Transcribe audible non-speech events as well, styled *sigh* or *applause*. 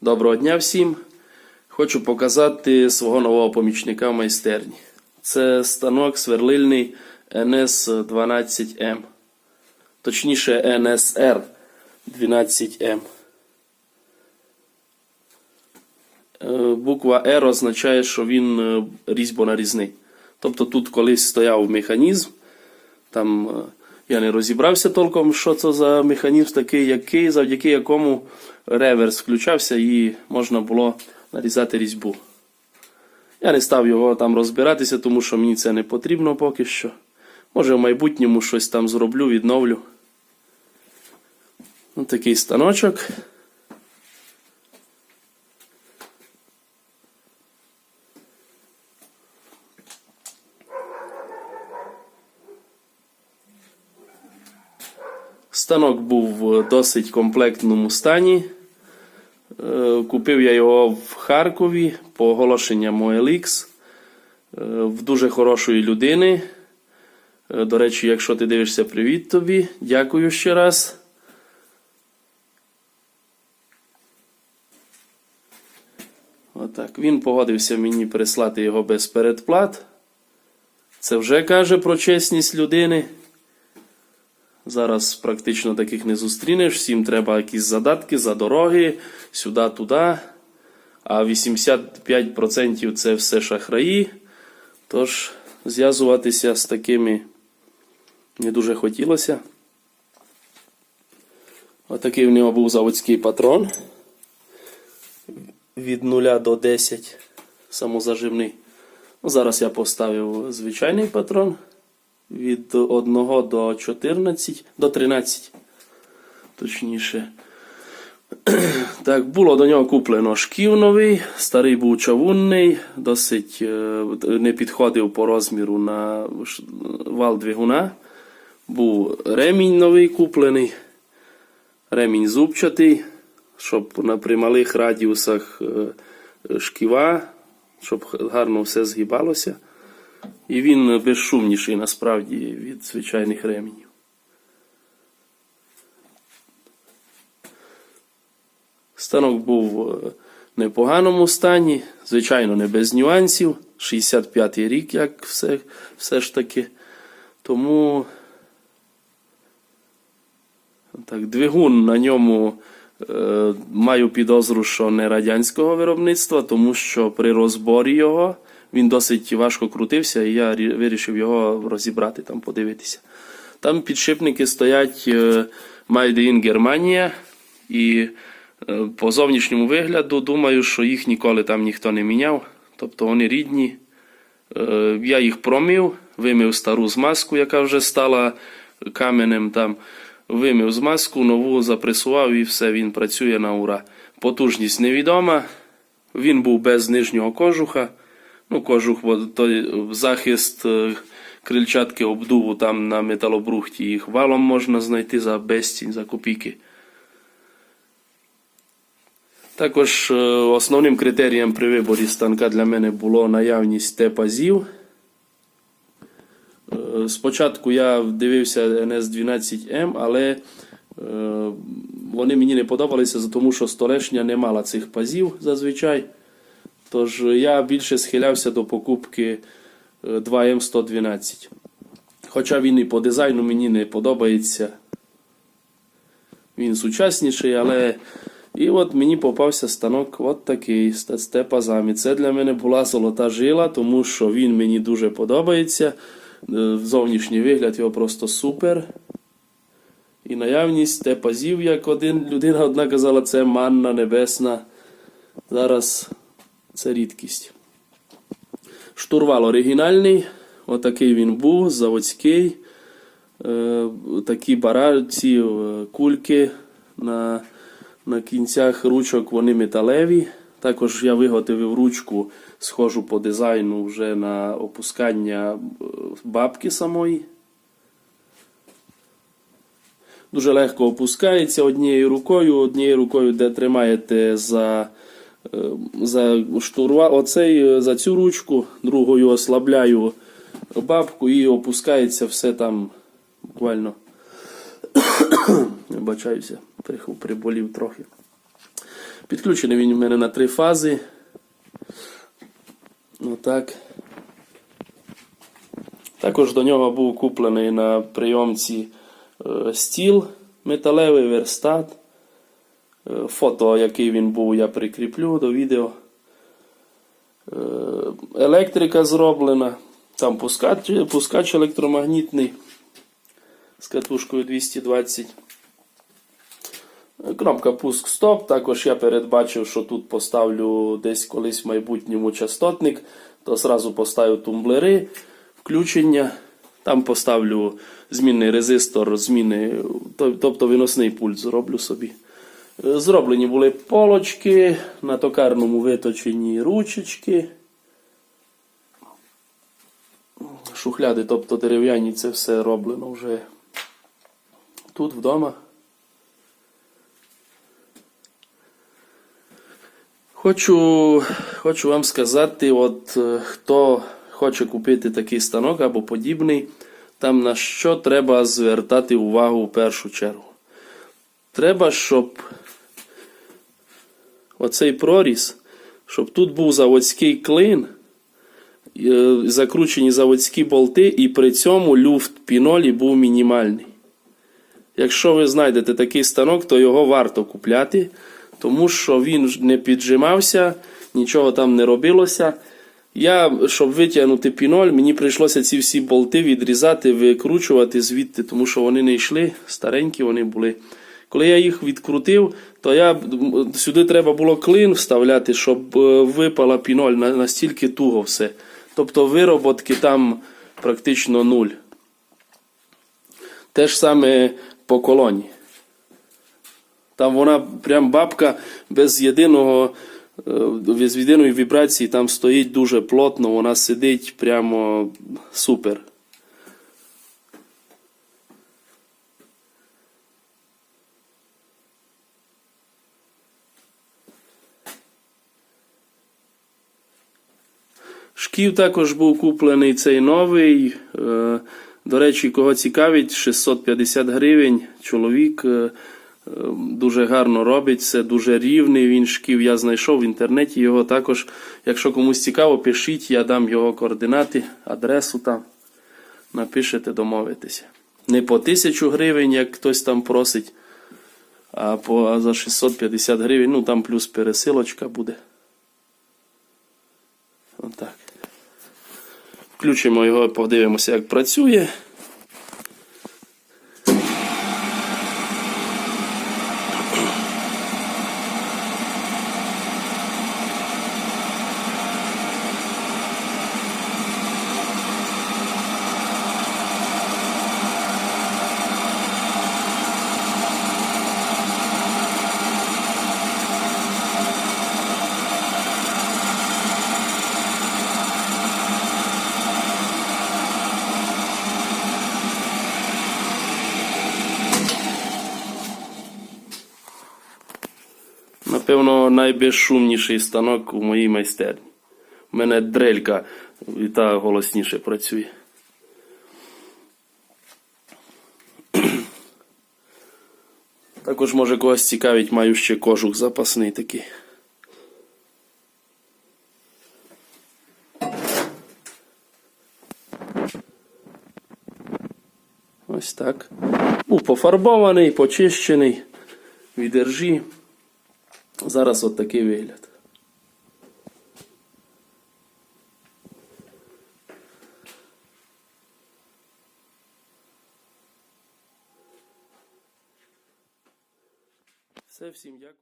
Доброго дня всім! Хочу показати свого нового помічника в майстерні. Це станок сверлильний NS12M. Точніше NSR 12M. Е, Буква R означає, що він е, різьбонарізний. Тобто тут колись стояв механізм. Там е, я не розібрався толком, що це за механізм такий, який, завдяки якому реверс включався і можна було нарізати різьбу. Я не став його там розбиратися, тому що мені це не потрібно поки що. Може в майбутньому щось там зроблю, відновлю. Ось такий станочок. Станок був в досить комплектному стані. Е, Купив я його в Харкові по оголошенням OLX е, в дуже хорошої людини. Е, До речі, якщо ти дивишся, привіт тобі. Дякую ще раз. Отак. Він погодився мені прислати його без передплат. Це вже каже про чесність людини. Зараз практично таких не зустрінеш. Всім треба якісь задатки за дороги, сюди-туди. А 85% це все шахраї. Тож зв'язуватися з такими не дуже хотілося. Отакий в нього був заводський патрон. Від 0 до 10 самозаживний. Ну, зараз я поставив звичайний патрон від 1 до 14 до 13. Точніше. *clears throat* Так, було до нього куплено шків новий, старий був чавунний, досить е, не підходив по розміру на вал двигуна. Був ремінь новий куплений, ремінь зубчатий, щоб на при малих радіусах е, шківа, щоб гарно все згибалося. І він безшумніший насправді від звичайних ременів. Станок був в непоганому стані, звичайно, не без нюансів. 65-й рік, як все, все ж таки. Тому так, двигун на ньому е, маю підозру, що не радянського виробництва, тому що при розборі його він досить важко крутився, і я вирішив його розібрати, там подивитися. Там підшипники стоять е, Made in Germania, і е, по зовнішньому вигляду думаю, що їх ніколи там ніхто не міняв. Тобто вони рідні. Е, Я їх промив, вимив стару змазку, яка вже стала каменем там. Вимив змазку, нову запресував і все, він працює на ура. Потужність невідома. Він був без нижнього кожуха. Ну, кожух, той захист е, крильчатки обдуву там на металобрухті. Їх валом можна знайти за безцінь, за копійки. Також е, основним критерієм при виборі станка для мене було наявність Т-пазів. Е, Спочатку я дивився NS12M, але вони мені не подобалися, тому що столешня не мала цих пазів зазвичай. Тож я більше схилявся до покупки е, 2M112. Хоча він і по дизайну мені не подобається. Він сучасніший, але. І от мені попався станок от такий з з Це для мене була золота жила, тому що він мені дуже подобається. Е, Зовнішній вигляд його просто супер. І наявність Т-пазів, як один людина одна казала, це манна небесна. Зараз це рідкість. Штурвал оригінальний. Отакий він був, заводський. Е, такі бараці, е, кульки на, на кінцях ручок вони металеві. Також я виготовив ручку, схожу по дизайну вже на опускання е, бабки самої. Дуже легко опускається однією рукою, однією рукою, де тримаєте за, за штурвал, оцей, е, за цю ручку, другою ослабляю бабку і опускається все там буквально. *coughs* Вибачаюся, приху- приболів трохи. Підключений він у мене на три фази. Отак. Також до нього був куплений на прийомці е, стіл металевий верстат. Е, Фото, який він був, я прикріплю до відео. Е, Електрика зроблена. Там пускач, пускач електромагнітний з катушкою 220. Е, Кнопка пуск-стоп. Також я передбачив, що тут поставлю десь колись в майбутньому частотник, то зразу поставлю тумблери, включення. Там поставлю змінний резистор, зміни, тобто виносний пульт зроблю собі. Зроблені були полочки, на токарному виточені ручечки. Шухляди, тобто дерев'яні, це все роблено вже тут вдома. Хочу, хочу вам сказати, от хто хоче купити такий станок або подібний, там на що треба звертати увагу в першу чергу. Треба, щоб оцей проріз, щоб тут був заводський клин, е, закручені заводські болти, і при цьому люфт пінолі був мінімальний. Якщо ви знайдете такий станок, то його варто купляти, тому що він не піджимався, нічого там не робилося. Я, щоб витягнути піноль, мені прийшлося ці всі болти відрізати, викручувати звідти, тому що вони не йшли, старенькі вони були. Коли я їх відкрутив, то я, сюди треба було клин вставляти, щоб е, випала піноль настільки туго все. Тобто вироботки там практично нуль. Те ж саме по колоні. Там вона прям бабка без єдиного, е, без єдиної вібрації там стоїть дуже плотно, вона сидить прямо супер. Шків також був куплений цей новий. Е, До речі, кого цікавить, 650 гривень. Чоловік е, е, дуже гарно робить, все дуже рівний. Він шків. Я знайшов в інтернеті його також. Якщо комусь цікаво, пишіть, я дам його координати, адресу там. Напишете, домовитеся. Не по 1000 гривень, як хтось там просить, а по за 650 гривень. Ну там плюс пересилочка буде. Отак. Включимо його, подивимося, як працює. Напевно, найбезшумніший станок у моїй майстерні. У мене дрелька і та голосніше працює. Також, може, когось цікавить, маю ще кожух запасний такий. Ось так. Був пофарбований, почищений від іржі. Зараз от такий вигляд. Все, всім дякую.